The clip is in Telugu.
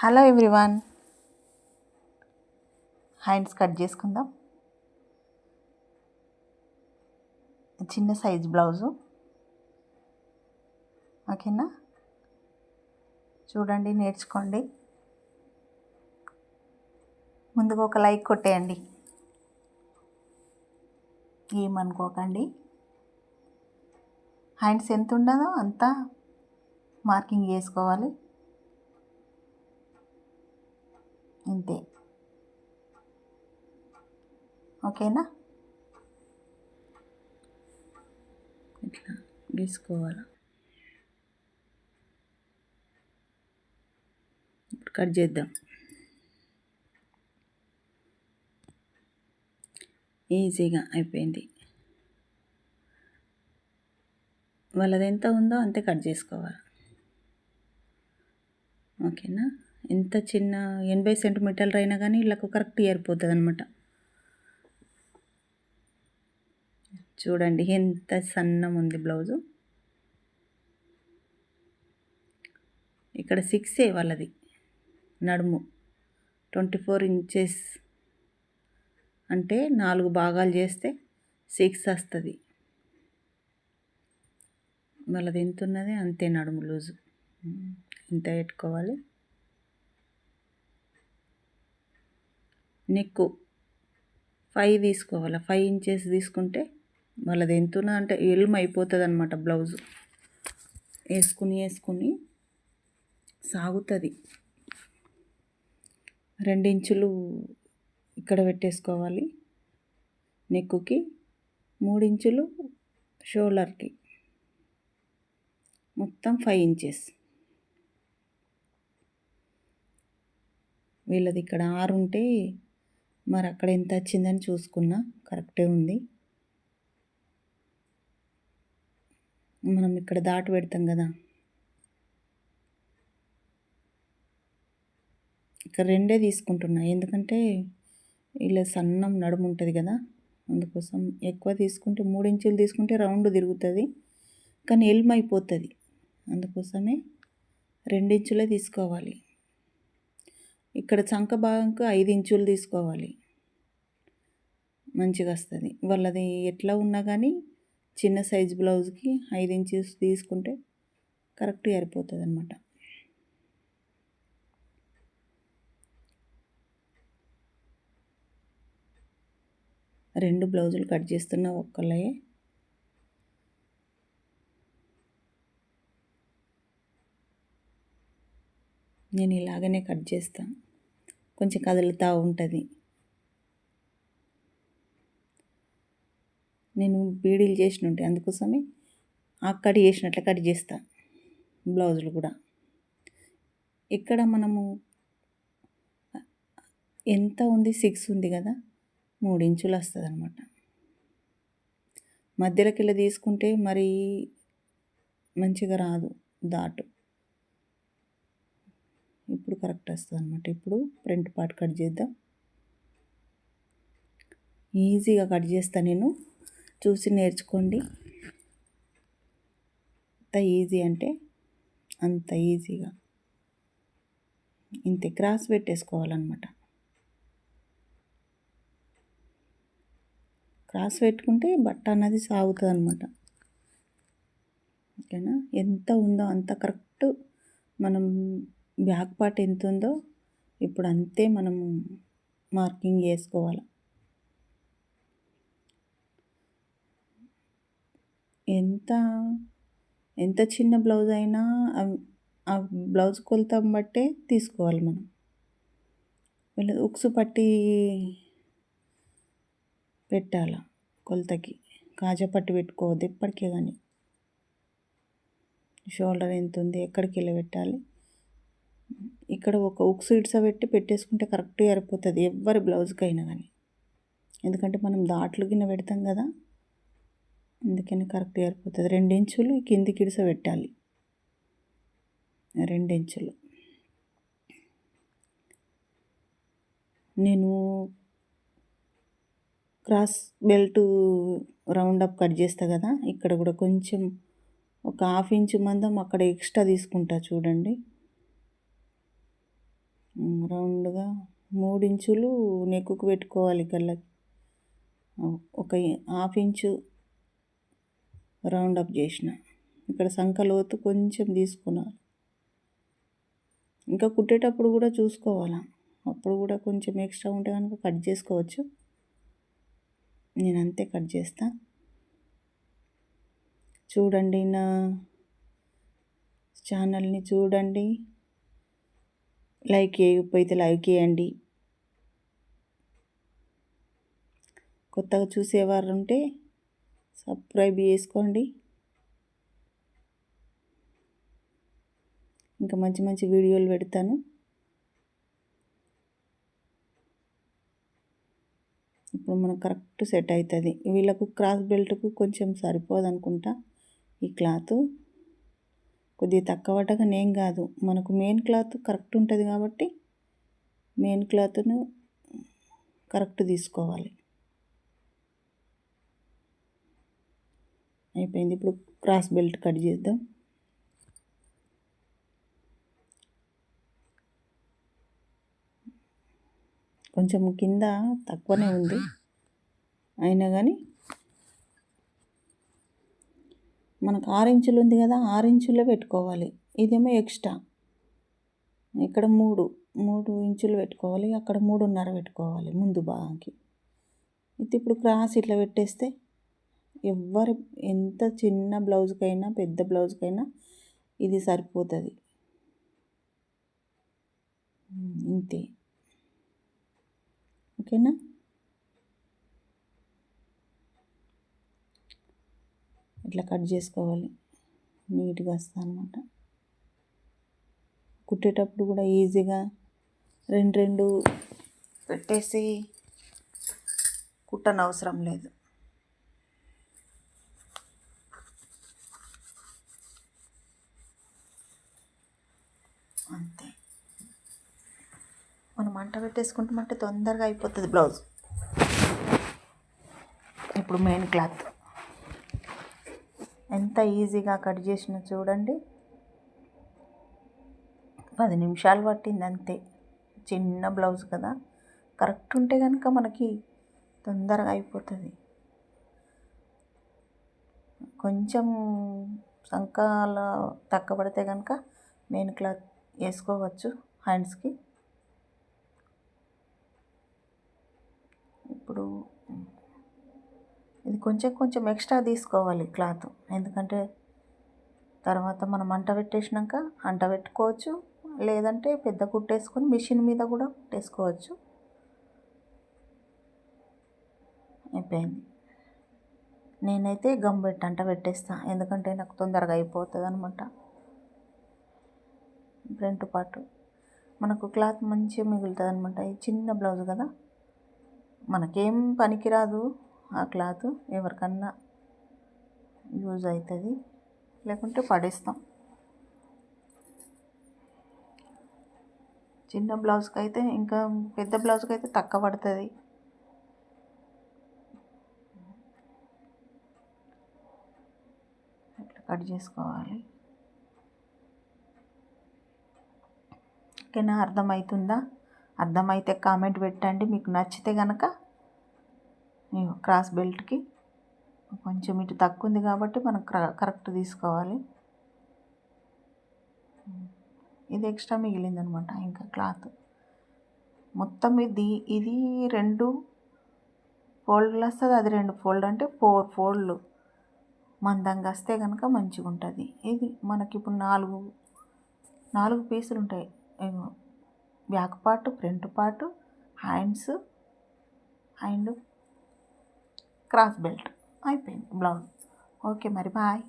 హలో ఎవ్రీవన్ హ్యాండ్స్ కట్ చేసుకుందాం. చిన్న సైజ్ బ్లౌజు ఓకేనా చూడండి నేర్చుకోండి. ముందుగా ఒక లైక్ కొట్టేయండి. ఏమనుకోకండి హ్యాండ్స్ ఎంత ఉండదో అంతా మార్కింగ్ చేసుకోవాలి. అంతే ఓకేనా? ఇట్లా గీసుకోవాలి? ఇప్పుడు కట్ చేద్దాం. ఈజీగా అయిపోయింది. వాళ్ళది ఎంత ఉందో అంతే కట్ చేసుకోవాలి. ఓకేనా? ఎంత చిన్న ఎనభై సెంటీమీటర్లు అయినా కానీ వీళ్ళకు కరెక్ట్ ఏరిపోతుంది అనమాట చూడండి ఎంత సన్నం ఉంది బ్లౌజు. ఇక్కడ సిక్సే వాళ్ళది నడుము. ట్వంటీ ఫోర్ ఇంచెస్ అంటే నాలుగు భాగాలు చేస్తే సిక్స్ వస్తుంది. వాళ్ళది ఎంత ఉన్నది? అంతే నడుము లూజు. ఇంత పెట్టుకోవాలి. నెక్ ఫైవ్ తీసుకోవాలి? ఫైవ్ ఇంచెస్ తీసుకుంటే వాళ్ళది ఎంత అంటే ఎల్మ్ అయిపోతుంది అనమాట బ్లౌజ్. వేసుకుని వేసుకుని సాగుతుంది. రెండించులు ఇక్కడ పెట్టేసుకోవాలి నెక్కుకి. మూడించులు షోల్డర్కి. మొత్తం ఫైవ్ ఇంచెస్. వీళ్ళది ఇక్కడ ఆరు ఉంటే మరి అక్కడ ఎంత వచ్చిందని చూసుకున్నా కరెక్టే ఉంది. మనం ఇక్కడ దాటి పెడతాం కదా. ఇక్కడ రెండే తీసుకుంటున్నా. ఎందుకంటే ఇలా సన్నం నడుము ఉంటుంది కదా. అందుకోసం ఎక్కువ తీసుకుంటే మూడు ఇంచులు తీసుకుంటే రౌండ్ తిరుగుతుంది. కానీ ఎల్మైపోతుంది అందుకోసమే రెండించులే తీసుకోవాలి. ఇక్కడ చంక భాగంకు ఐదు ఇంచులు తీసుకోవాలి. మంచిగా వస్తుంది. వాళ్ళది ఎట్లా ఉన్నా కానీ చిన్న సైజ్ బ్లౌజ్కి ఐదు ఇంచెస్ తీసుకుంటే కరెక్ట్ సరిపోతుంది అనమాట రెండు బ్లౌజులు కట్ చేస్తున్న ఒక్కలే నేను ఇలాగనే కట్ చేస్తాను కొంచెం కదులుతూ ఉంటుంది. నేను బీడీలు చేసిన ఉంటాయి అందుకోసమే ఆ కట్ చేసినట్లు కట్ చేస్తా. బ్లౌజులు కూడా. ఇక్కడ మనము ఎంత ఉంది? సిక్స్ ఉంది కదా? మూడు ఇంచులు వస్తుంది అనమాట మధ్యలోకి వెళ్ళి తీసుకుంటే మరి మంచిగా రాదు దాటు కరెక్ట్ వస్తుంది అనమాట ఇప్పుడు ఫ్రంట్ పార్ట్ కట్ చేద్దాం. ఈజీగా కట్ చేస్తా నేను. చూసి నేర్చుకోండి. అంత ఈజీ అంటే అంత ఈజీగా. ఇంతే క్రాస్ పెట్టేసుకోవాలన్నమాట. క్రాస్ పెట్టుకుంటే బట్ట అన్నది సాగుతుంది అనమాట ఓకేనా? ఎంత ఉందో అంత కరెక్ట్ మనం బ్యాక్ పార్ట్ ఎంత ఉందో ఇప్పుడు అంతే మనము మార్కింగ్ చేసుకోవాలి. ఎంత ఎంత చిన్న బ్లౌజ్ అయినా ఆ బ్లౌజ్ కొలత బట్టే తీసుకోవాలి మనం. వీళ్ళు ఉక్సు పట్టి పెట్టాల కొలతకి. కాజా పట్టి పెట్టుకోవద్దు ఎప్పటికే కానీ. షోల్డర్ ఎంత ఉంది ఎక్కడికి వెళ్ళి పెట్టాలి? ఇక్కడ ఒక ఉక్ సీడ్స్ పెట్టి పెట్టేసుకుంటే కరెక్ట్గా సరిపోతుంది ఎవరి బ్లౌజ్కైనా కానీ ఎందుకంటే మనం దాట్లు గిన్నె పెడతాం కదా అందుకని కరెక్ట్గా సరిపోతుంది. రెండించులు కిందికి ఇడిస పెట్టాలి. రెండించులు నేను cross belt round up cut చేస్తా కదా ఇక్కడ కూడా కొంచెం ఒక హాఫ్ ఇంచ్ మందం అక్కడ ఎక్స్ట్రా తీసుకుంటా చూడండి. రౌండ్గా మూడు ఇంచులు నెక్కుకు పెట్టుకోవాలి కళ్ళకి. ఒక హాఫ్ ఇంచు రౌండ్ అప్ చేసిన. ఇక్కడ సంఖ లోతు కొంచెం తీసుకున్నాను. ఇంకా కుట్టేటప్పుడు కూడా చూసుకోవాలా. అప్పుడు కూడా కొంచెం ఎక్స్ట్రా ఉంటే కనుక కట్ చేసుకోవచ్చు. నేను అంతే కట్ చేస్తా. చూడండి నా ఛానల్ని చూడండి. లైక్ చేయకపోతే లైక్ చేయండి. కొత్తగా చూసేవారు ఉంటే సబ్స్క్రైబ్ చేసుకోండి. ఇంకా మంచి మంచి వీడియోలు పెడతాను. ఇప్పుడు మనకు కరెక్ట్ సెట్ అవుతుంది. వీళ్ళకు క్రాస్ బెల్ట్కు కొంచెం సరిపోదు అనుకుంటా ఈ క్లాత్. కొద్దిగా తక్కువ పట్టక నేను కాదు. మనకు మెయిన్ క్లాత్ కరెక్ట్ ఉంటుంది కాబట్టి మెయిన్ క్లాత్ను కరెక్ట్ తీసుకోవాలి. అయిపోయింది. ఇప్పుడు క్రాస్ బెల్ట్ కట్ చేద్దాం. కొంచెం కింద తక్కువనే ఉంది. అయినా కానీ మనకు ఆరు ఉంది కదా ఆరు పెట్టుకోవాలి. ఇదేమో ఎక్స్ట్రా. ఇక్కడ మూడు మూడు ఇంచులు పెట్టుకోవాలి అక్కడ మూడున్నర పెట్టుకోవాలి ముందు బాగాకి అయితే ఇప్పుడు క్రాస్ ఇట్లా పెట్టేస్తే ఎవ్వరు ఎంత చిన్న బ్లౌజ్కైనా పెద్ద బ్లౌజ్కైనా ఇది సరిపోతుంది. ఇంతే. ఓకేనా? ఇట్లా కట్ చేసుకోవాలి. నీట్గా వస్తుంది అనమాట కుట్టేటప్పుడు కూడా ఈజీగా రెండు రెండు పెట్టేసి కుట్టనవసరం అవసరం లేదు. అంతే. మనం మంట పెట్టేసుకుంటామంటే తొందరగా అయిపోతుంది బ్లౌజ్. ఇప్పుడు మెయిన్ క్లాత్. ఎంత ఈజీగా కట్ చేసిన చూడండి. పది నిమిషాలు పట్టింది అంతే. చిన్న బ్లౌజ్ కదా. కరెక్ట్ ఉంటే కనుక మనకి తొందరగా అయిపోతుంది. కొంచెం సంకాల తక్కబడితే కనుక మెయిన్ క్లాత్ వేసుకోవచ్చు హ్యాండ్స్కి ఇప్పుడు ఇది కొంచెం కొంచెం ఎక్స్ట్రా తీసుకోవాలి క్లాత్. ఎందుకంటే తర్వాత మనం అంట పెట్టేసినాక అంట పెట్టుకోవచ్చు. లేదంటే పెద్ద కుట్టేసుకొని మిషన్ మీద కూడా కుట్టేసుకోవచ్చు. అయిపోయింది. నేనైతే గమ్ పెట్టి అంట పెట్టేస్తా. ఎందుకంటే నాకు తొందరగా అయిపోతుంది అనమాట ఫ్రంట్ పార్ట్. మనకు క్లాత్ మంచిగా మిగులుతుంది అనమాట ఈ చిన్న బ్లౌజ్ కదా. మనకేం పనికిరాదు. ఆ క్లాత్ ఎవరికన్నా యూజ్ అవుతుంది. లేకుంటే పడేస్తాం. చిన్న బ్లౌజ్కి అయితే ఇంకా పెద్ద బ్లౌజ్కి అయితే తక్కువ పడుతుంది. ఇట్లా కట్ చేసుకోవాలి. ఓకేనా? అర్థమవుతుందా అర్థమైతే కామెంట్ పెట్టండి. మీకు నచ్చితే కనుక క్రాస్ బెల్ట్కి కొంచెం ఇటు తక్కువ ఉంది కాబట్టి మనం కరెక్ట్ తీసుకోవాలి. ఇది ఎక్స్ట్రా మిగిలిందనమాట ఇంకా క్లాత్. మొత్తం ఇది ఇది రెండు ఫోల్డ్లు వస్తుంది అది రెండు ఫోల్డ్ అంటే ఫోర్ ఫోల్డ్లు. మందంగా వస్తే కనుక మంచిగా ఉంటుంది ఇది మనకి ఇప్పుడు నాలుగు నాలుగు పీసులు ఉంటాయి. Back part front part hands and cross belt. అయిపోయింది. బ్లౌజ్. ఓకే మరి బాయ్.